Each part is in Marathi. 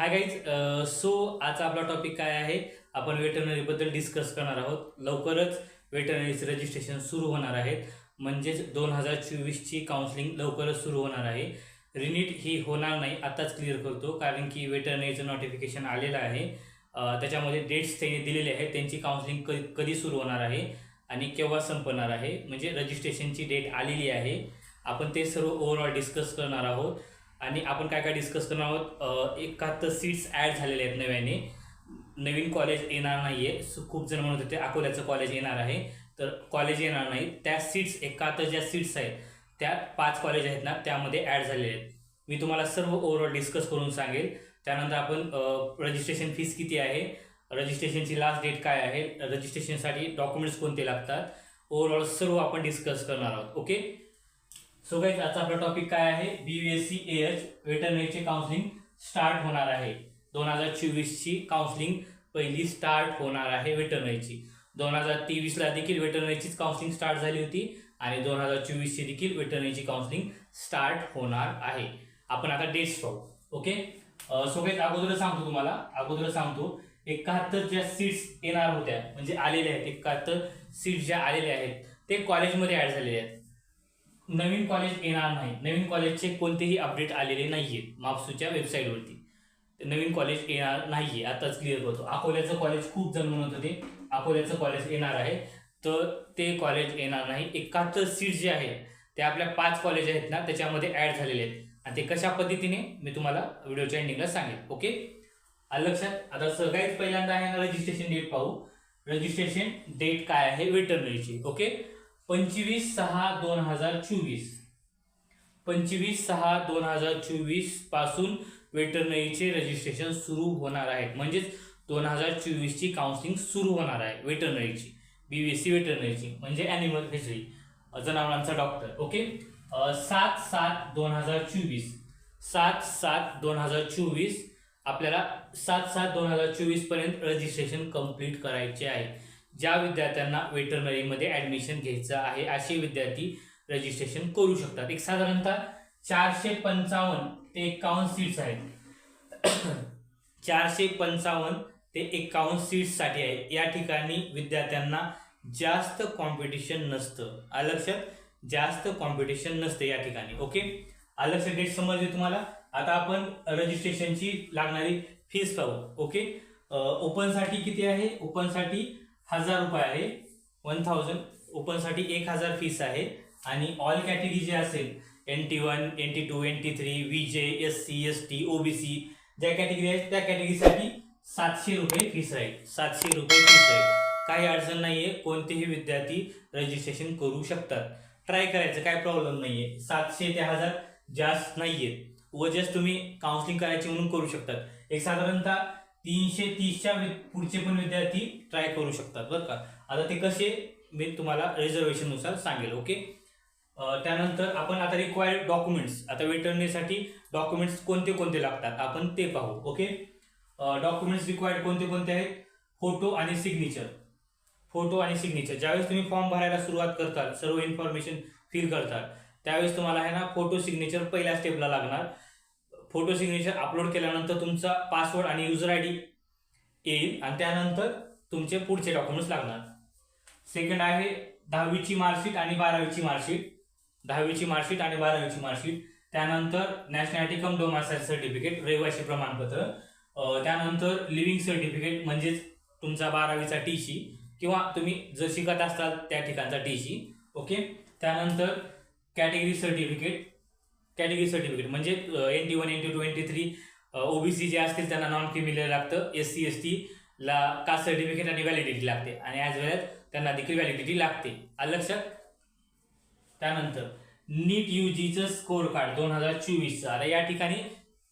हाय गाईज सो आजचा आपला टॉपिक काय आहे? आपण वेटरनरीबद्दल डिस्कस करणार आहोत. लवकरच वेटरनरीचं रजिस्ट्रेशन सुरू होणार आहेत म्हणजेच दोन हजार चोवीसची काउन्सिलिंग लवकरच सुरू होणार आहे. रिनीट ही होणार नाही आत्ताच क्लिअर करतो. कारण की वेटरनरीचं नोटिफिकेशन आलेलं आहे. त्याच्यामध्ये डेट्स त्यांनी दिलेले आहेत. त्यांची काउन्सिलिंग कधी कधी सुरू होणार आहे आणि केव्हा संपणार आहे. म्हणजे रजिस्ट्रेशनची डेट आलेली आहे. आपण ते सर्व ओव्हरऑल डिस्कस करणार आहोत. आणि आपण काय काय डिस्कस करणार आहोत? एकाहत्तर सीट्स ॲड झालेले आहेत नव्याने. नवीन कॉलेज येणार नाही आहे खूप जण म्हणत होते अकोल्याचं कॉलेज येणार आहे. तर कॉलेज येणार नाही. त्या सीट्स एकाहत्तर ज्या सीट्स आहेत त्या पाच कॉलेज आहेत ना त्यामध्ये ॲड झालेले आहेत. मी तुम्हाला सर्व ओव्हरऑल डिस्कस करून सांगेल. त्यानंतर आपण रजिस्ट्रेशन फीस किती आहे? रजिस्ट्रेशनची लास्ट डेट काय आहे? रजिस्ट्रेशनसाठी डॉक्युमेंट्स कोणते लागतात? ओव्हरऑल सर्व आपण डिस्कस करणार आहोत. ओके सो गाईज आजचा आपला टॉपिक काय आहे? B S C A H वेटरनरीचे counselling start होणार आहे. दोन हजार चोवीसची काउन्सिलिंग पहिली स्टार्ट होणार आहे वेटरनरीची दोन हजार तेवीसला देखील वेटरनरीचीच काउन्सिलिंग स्टार्ट झाली होती आणि दोन हजार चोवीसची देखील वेटरनरीची काउन्सिलिंग स्टार्ट होणार आहे. आपण आता डेट्स पाहू. ओके सो गाईज अगोदर सांगतो तुम्हाला. अगोदर सांगतो. एकाहत्तर ज्या सीट्स येणार होत्या म्हणजे आलेल्या आहेत एकाहत्तर सीट्स ज्या आलेल्या आहेत ते कॉलेजमध्ये ॲड झालेले आहेत. नवीन कॉलेज येणार नाही नवीन कॉलेजचे कोणतेही अपडेट आलेले नाही आहेत मापसूच्या वेबसाईटवरती नवीन कॉलेज येणार नाहीये. आताच क्लिअर करतो. अकोल्याचं कॉलेज खूप जण म्हणत होते अकोल्याचं कॉलेज येणार आहे. तर ते कॉलेज येणार नाही. एकाहत्तर सीट जे आहेत ते आपल्या पाच कॉलेज आहेत ना त्याच्यामध्ये ॲड झालेले आहेत. आणि ते कशा पद्धतीने मी तुम्हाला व्हिडिओच्या एंडिंगला सांगेल ओके लक्षात? आता सगळ्यात पहिल्यांदा आहे रजिस्ट्रेशन डेट पाहू. रजिस्ट्रेशन डेट काय आहे? वेटरनरीची ओके पंचवीस सहा दोन हजार चोवीस. पंचवीस सहा दोन हजार चोवीसपासून वेटरनरीचे रजिस्ट्रेशन सुरू होणार आहे. म्हणजेच दोन हजार चोवीसची काउन्सिलिंग सुरू होणार आहे वेटरनरीची बी व्ही सी वेटरनरीची म्हणजे ॲनिमल फिशरी जनावरांचा डॉक्टर ओके सात सात दोन हजार चोवीस. सात सात दोन हजार चोवीस आपल्याला सात सात दोन हजार चोवीसपर्यंत रजिस्ट्रेशन कंप्लीट करायचे आहे. ज्या विद्यार्थ्यांना वेटरनरीमध्ये ॲडमिशन घ्यायचं आहे असे विद्यार्थी रजिस्ट्रेशन करू शकतात. एक साधारणतः चारशे पंचावन्न ते एकावन्न सीट्स आहेत. चारशे पंचावन्न ते एकावन्न सीट्ससाठी आहे. या ठिकाणी विद्यार्थ्यांना जास्त कॉम्पिटिशन नसतं. आलं लक्षात जास्त कॉम्पिटिशन नसतं या ठिकाणी. ओके आलं लक्षात डेट समजली तुम्हाला. आता आपण रजिस्ट्रेशनची लागणारी फीस पाहू. ओके ओपनसाठी किती आहे? ओपनसाठी हजार रुपये आहे. वन थाउजंड ओपनसाठी एक हजार फीस आहे. आणि ऑल कॅटेगरी जे असेल N T one N T two N T three V J S C S T OBC ज्या कॅटेगरी आहेत त्या कॅटेगरीसाठी सातशे रुपये फीस राहील सातशे रुपये फीस राहील काही अडचण नाही आहे कोणतेही विद्यार्थी रजिस्ट्रेशन करू शकतात. ट्राय करायचं काय प्रॉब्लेम नाही आहे सातशे ते हजार जास्त नाहीये व जस्ट तुम्ही काउन्सिलिंग करायची म्हणून करू शकतात. एक साधारणतः तीनशे तीसच्या पुढचे पण विद्यार्थी ट्राय करू शकतात बरं का. आता ते कसे मी तुम्हाला रिझर्वेशननुसार सांगेल ओके त्यानंतर आपण आता रिक्वायर्ड डॉक्युमेंट्स आता वेटरनेसाठी डॉक्युमेंट्स कोणते कोणते लागतात आपण ते पाहू ओके डॉक्युमेंट्स रिक्वायर्ड कोणते कोणते आहेत? फोटो आणि सिग्नेचर फोटो आणि सिग्नेचर ज्यावेळेस तुम्ही फॉर्म भरायला सुरुवात करताल सर्व इन्फॉर्मेशन फिल करताल त्यावेळेस तुम्हाला आहे ना फोटो सिग्नेचर पहिल्या स्टेपला लागणार. फोटो सिग्नेचर अपलोड केल्यानंतर तुमचा पासवर्ड आणि युजर आय डी येईल आणि त्यानंतर तुमचे पुढचे डॉक्युमेंट्स लागणार. सेकंड आहे दहावीची मार्कशीट आणि बारावीची मार्कशीट दहावीची मार्कशीट आणि बारावीची मार्कशीट त्यानंतर नॅशनॅलिटी कम डोमासाईल सर्टिफिकेट रहिवासी प्रमाणपत्र. त्यानंतर लिव्हिंग सर्टिफिकेट म्हणजेच तुमचा बारावीचा टी सी किंवा तुम्ही जर शिकत असताल त्या ठिकाणचा टी सी ओके त्यानंतर कॅटेगरी सर्टिफिकेट कॅटेगरी सर्टिफिकेट म्हणजे N T one N T two N T three OBC जे असतील त्यांना नॉन क्रिमिनल लागतं. एस सी एस टी ला कास्ट सर्टिफिकेट आणि व्हॅलिडिटी लागते. आणि ॲज वेल एज त्यांना देखील व्हॅलिडिटी लागते. आलं लक्षात? त्यानंतर नीट यू जीचं स्कोर कार्ड दोन हजार चोवीसचं. आता या ठिकाणी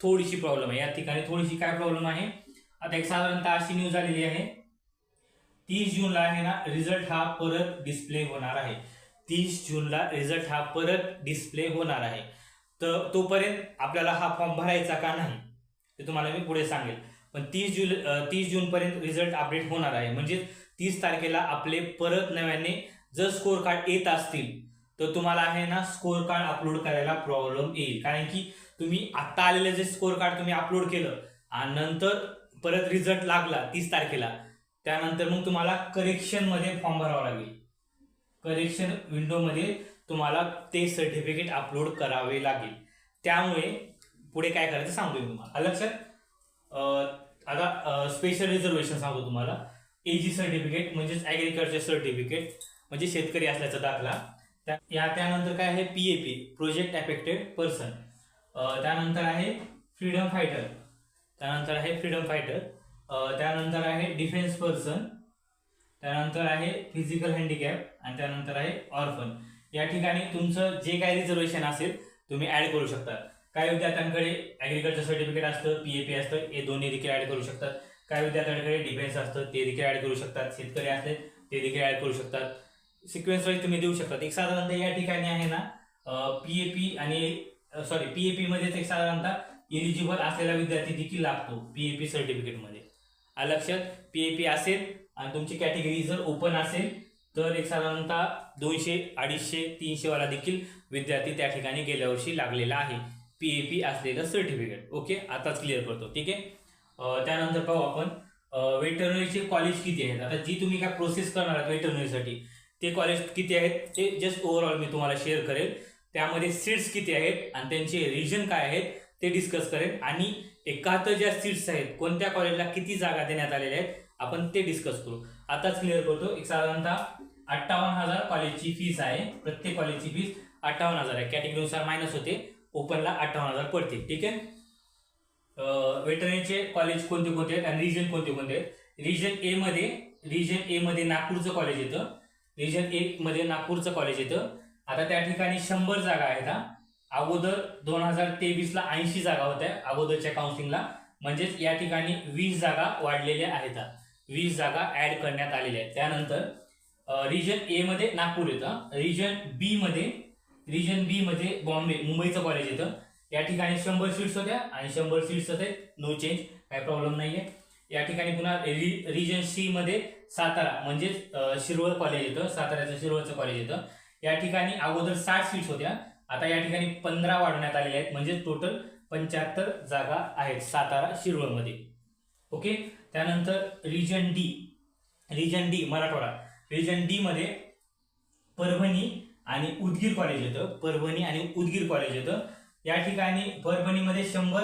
थोडीशी प्रॉब्लेम आहे. या ठिकाणी थोडीशी काय प्रॉब्लेम आहे? आता एक साधारणतः अशी न्यूज आलेली आहे. तीस जूनला आहे ना रिझल्ट हा परत डिस्प्ले होणार आहे. तीस जूनला रिझल्ट हा परत डिस्प्ले होणार आहे. तर तोपर्यंत आपल्याला हा फॉर्म भरायचा का नाही ते तुम्हाला मी पुढे सांगेल. पण तीस जुल तीस जूनपर्यंत रिझल्ट अपडेट होणार आहे. म्हणजे तीस तारखेला आपले परत नव्याने जर स्कोअर कार्ड येत असतील तर तुम्हाला आहे ना स्कोर कार्ड अपलोड करायला प्रॉब्लेम येईल. कारण की तुम्ही आत्ता आलेलं जे स्कोअर कार्ड तुम्ही अपलोड केलं आणि नंतर परत रिझल्ट लागला तीस तारखेला त्यानंतर मग तुम्हाला करेक्शनमध्ये फॉर्म भरावा लागेल. करेक्शन विंडोमध्ये तुम्हाला ते सर्टिफिकेट अपलोड करावे लागेल. त्यामुळे पुढे काय करायचं सांगतो मी तुम्हाला. अलग लक्षात आता स्पेशल रिझर्वेशन सांगतो तुम्हाला. एजी सर्टिफिकेट म्हणजेच ॲग्रिकल्चर सर्टिफिकेट म्हणजे शेतकरी असल्याचा दाखला. त्या या त्यानंतर काय आहे? P A P project affected person त्यानंतर आहे फ्रीडम फायटर त्यानंतर आहे फ्रीडम फायटर त्यानंतर आहे डिफेन्स पर्सन त्यानंतर आहे फिजिकल हँडिकॅप आणि त्यानंतर आहे ऑर्फन या ठिकाणी तुमचं जे काही रिझर्वेशन असेल तुम्ही ऍड करू शकता. काही विद्यार्थ्यांकडे ऍग्रिकल्चर सर्टिफिकेट असतं पी ए पी असतं हे दोन्ही देखील ऍड करू शकतात. काही विद्यार्थ्यांकडे डिफेन्स असतं ते देखील ऍड करू शकतात. शेतकरी असले ते देखील ऍड करू शकतात. सिक्वेन्स वाईज तुम्ही देऊ शकतात. एक साधारणतः या ठिकाणी आहे ना पी ए पी आणि सॉरी पी ए पी मध्येच एक साधारणतः एलिजिबल असलेला विद्यार्थी देखील लागतो पी ए पी सर्टिफिकेटमध्ये लक्षात पी ए पी असेल आणि तुमची कॅटेगरी जर ओपन असेल तर एक साधारणतः दोनशे अडीचशे तीनशेवाला देखील विद्यार्थी त्या ठिकाणी गेल्या वर्षी लागलेला आहे. पी ए पी असलेलं सर्टिफिकेट ओके आताच क्लिअर करतो. ठीक आहे? त्यानंतर पाहू आपण. वेटरनरीचे कॉलेज किती आहेत? आता जी तुम्ही काय प्रोसेस करणार आहात वेटरनरीसाठी ते कॉलेज किती आहेत? ते जस्ट ओव्हरऑल मी तुम्हाला शेअर करेल. त्यामध्ये सीट्स किती आहेत आणि त्यांचे रिजन काय आहेत ते डिस्कस करेल. आणि एकाहत्तर ज्या सीट्स आहेत कोणत्या कॉलेजला किती जागा देण्यात आलेल्या आहेत आपण ते डिस्कस करू. आताच क्लिअर करतो. एक साधारणतः अठ्ठावन्न हजार कॉलेजची फीस आहे. प्रत्येक कॉलेजची फीस अठ्ठावन्न हजार आहे. कॅटेगरीनुसार मायनस होते. ओपनला अठ्ठावन्न हजार पडते. ठीक आहे? वेटरनरीचे कॉलेज कोणते कोणते आहेत? आणि रिजन कोणते कोणते आहेत? रिजन ए मध्ये रिजन ए मध्ये नागपूरचं कॉलेज येतं. रिजन ए मध्ये नागपूरचं कॉलेज येतं. आता त्या ठिकाणी शंभर जागा आहेत हा. अगोदर दोन हजार तेवीसला ऐंशी जागा होत्या. अगोदरच्या काउन्सिलिंगला म्हणजेच या ठिकाणी वीस जागा वाढलेल्या आहेत वीस जागा ऍड करण्यात आलेल्या आहेत. त्यानंतर रिजन ए मध्ये नागपूर येतं. रिजन बी मध्ये रिजन बी मध्ये बॉम्बे मुंबईचं कॉलेज येतं. या ठिकाणी शंभर सीट्स होत्या आणि शंभर सीट्स होते नो चेंज काही प्रॉब्लेम नाहीये. या ठिकाणी पुन्हा रि- रिजन सी मध्ये सातारा म्हणजेच शिरवळ कॉलेज येतं. साताऱ्याचं शिरवळचं कॉलेज येतं. या ठिकाणी अगोदर साठ सीट्स होत्या. आता या ठिकाणी पंधरा वाढवण्यात आलेल्या आहेत. म्हणजे टोटल पंच्याहत्तर जागा आहेत सातारा शिरवळमध्ये ओके त्यानंतर region D region D Marathwada. Region D मध्ये परभणी आणि उदगीर कॉलेज येतं. परभणी आणि उदगीर कॉलेज येतं. या ठिकाणी परभणीमध्ये शंभर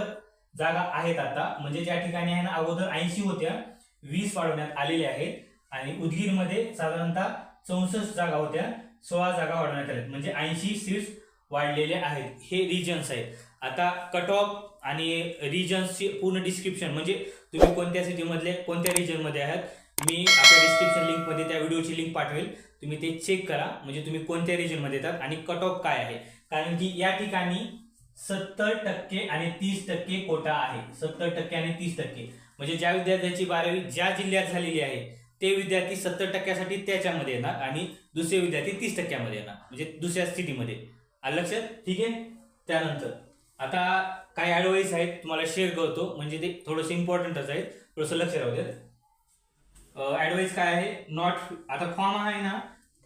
जागा आहेत आता. म्हणजे ज्या ठिकाणी आहे ना अगोदर ऐंशी होत्या. वीस वाढवण्यात आलेल्या आहेत. आणि उदगीरमध्ये साधारणतः चौसष्ट जागा होत्या. सोळा जागा वाढवण्यात आल्या म्हणजे ऐंशी सीट्स वाढलेले आहेत. हे रिजन्स आहेत. आता कट ऑफ आणि रिजन्सची पूर्ण डिस्क्रिप्शन म्हणजे तुम्ही कोणत्या सिटीमधले कोणत्या रिजनमध्ये आहात? मी आपल्या डिस्क्रिप्शन लिंकमध्ये त्या व्हिडिओची लिंक पाठवेल. तुम्ही ते चेक करा. म्हणजे तुम्ही कोणत्या रिजनमध्ये येतात आणि कट ऑफ काय आहे. कारण की या ठिकाणी सत्तर टक्के आणि तीस टक्के कोटा आहे. सत्तर टक्के आणि तीस टक्के. म्हणजे ज्या विद्यार्थ्यांची बारावी ज्या जिल्ह्यात झालेली आहे ते विद्यार्थी सत्तर टक्क्यासाठी त्याच्यामध्ये येणार आणि दुसरे विद्यार्थी तीस टक्क्यामध्ये येणार. म्हणजे दुसऱ्या स्थितीमध्ये. आलं लक्षात? ठीक आहे? त्यानंतर. आता काही ॲडवाईस आहेत तुम्हाला शेअर करतो. म्हणजे ते थोडंसं इम्पॉर्टंटच आहेत. थोडंसं लक्ष राहू द्या ॲडवाईस काय आहे? नॉट आता फॉर्म आहे ना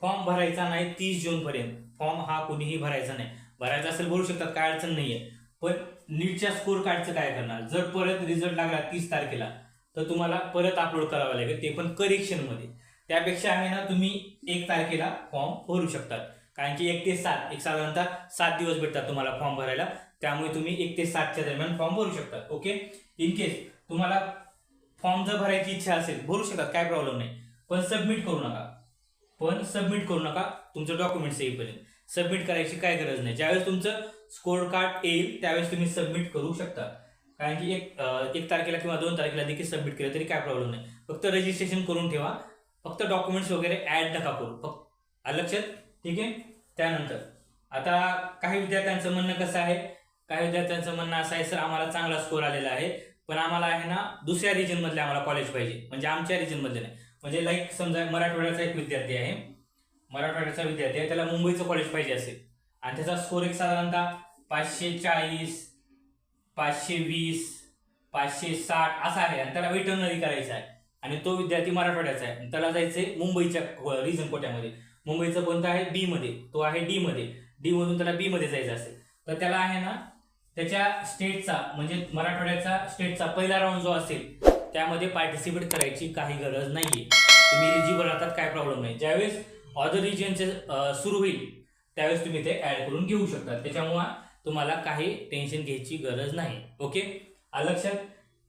फॉर्म भरायचा नाही तीस जून पर्यंत. फॉर्म हा कुणीही भरायचा नाही. भरायचा असेल भरू शकतात काय अडचण नाहीये. पण नीटच्या स्कोर कार्डचं काय करणार? जर परत रिझल्ट लागला तीस तारखेला तर तुम्हाला परत अपलोड करावं लागेल ते पण करेक्शनमध्ये त्यापेक्षा आहे ना तुम्ही एक तारखेला फॉर्म भरू शकतात. कारण की एक ते सात एक साधारणतः सात दिवस भेटतात तुम्हाला फॉर्म भरायला. त्यामुळे तुम्ही एक ते सातच्या दरम्यान फॉर्म भरू शकता ओके इन केस तुम्हाला फॉर्म जर भरायची इच्छा असेल भरू शकतात काय प्रॉब्लेम नाही. पण सबमिट करू नका. पण सबमिट करू नका तुमचं डॉक्युमेंट्स येईपर्यंत सबमिट करायची काय गरज नाही. ज्यावेळेस तुमचं स्कोर कार्ड येईल त्यावेळेस तुम्ही सबमिट करू शकता. कारण की एक एक तारखेला किंवा दोन तारखेला देखील सबमिट केलं तरी काय प्रॉब्लेम नाही. फक्त रजिस्ट्रेशन करून ठेवा. फक्त डॉक्युमेंट्स वगैरे ऍड नका करू. फक्त लक्षात? ठीक आहे? त्यानंतर आता काही विद्यार्थ्यांचं म्हणणं कसं आहे? काही विद्यार्थ्यांचं म्हणणं असं आहे सर आम्हाला चांगला स्कोर आलेला आहे. पण आम्हाला आहे ना दुसऱ्या रिजनमधले आम्हाला कॉलेज पाहिजे. म्हणजे आमच्या रिजनमधले नाही. म्हणजे लाईक समजा मराठवाड्याचा एक विद्यार्थी आहे. मराठवाड्याचा विद्यार्थी आहे त्याला मुंबईचं कॉलेज पाहिजे असेल. आणि त्याचा स्कोर एक साधारणतः पाचशे चाळीस पाचशे वीस पाचशे साठ असा आहे. आणि त्याला वेटनरी करायचा आहे. आणि तो विद्यार्थी मराठवाड्याचा आहे. आणि त्याला जायचंय मुंबईच्या रिजन कोट्यामध्ये. मुंबईचं कोणतं आहे? बी मध्ये. तो आहे डी मध्ये. डी मधून त्याला बी मध्ये जायचं असेल. तर त्याला आहे ना त्याच्या स्टेटचा म्हणजे मराठवाड्याचा स्टेटचा पहिला राऊंड जो असेल त्यामध्ये पार्टिसिपेट करायची काही गरज नाहीये. तुम्ही एलिजिबल राहतात काय प्रॉब्लेम नाही. ज्यावेळेस अदर रिजनचे सुरू होईल त्यावेळेस तुम्ही ते ऍड करून घेऊ शकता त्याच्यामुळे तुम्हाला काही टेन्शन घ्यायची गरज नाही. ओके लक्षात?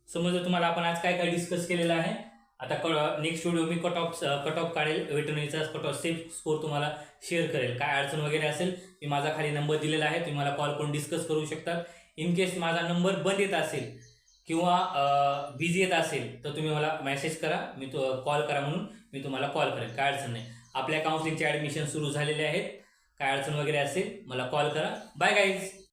समजा तुम्हाला आपण आज काय काय डिस्कस केलेलं आहे? आता नेक्स्ट व्हिडिओ मी कट ऑफ कट ऑफ काढेल. वेटरनरीचा कट ऑफ सेफ स्कोर तुम्हाला शेअर करेल. काय अडचण वगैरे असेल मी माझा खाली नंबर दिलेला आहे. तुम्ही मला कॉल करून डिस्कस करू शकतात. इन केस माझा नंबर बंद येत असेल किंवा बिझी येत असेल तर तुम्ही मला मेसेज करा. मी तो कॉल करा म्हणून मी तुम्हाला कॉल करेल. काय अडचण नाही. आपल्या काउन्सिलिंगचे ॲडमिशन सुरू झालेले आहेत. काय अडचण वगैरे असेल मला कॉल करा. Bye guys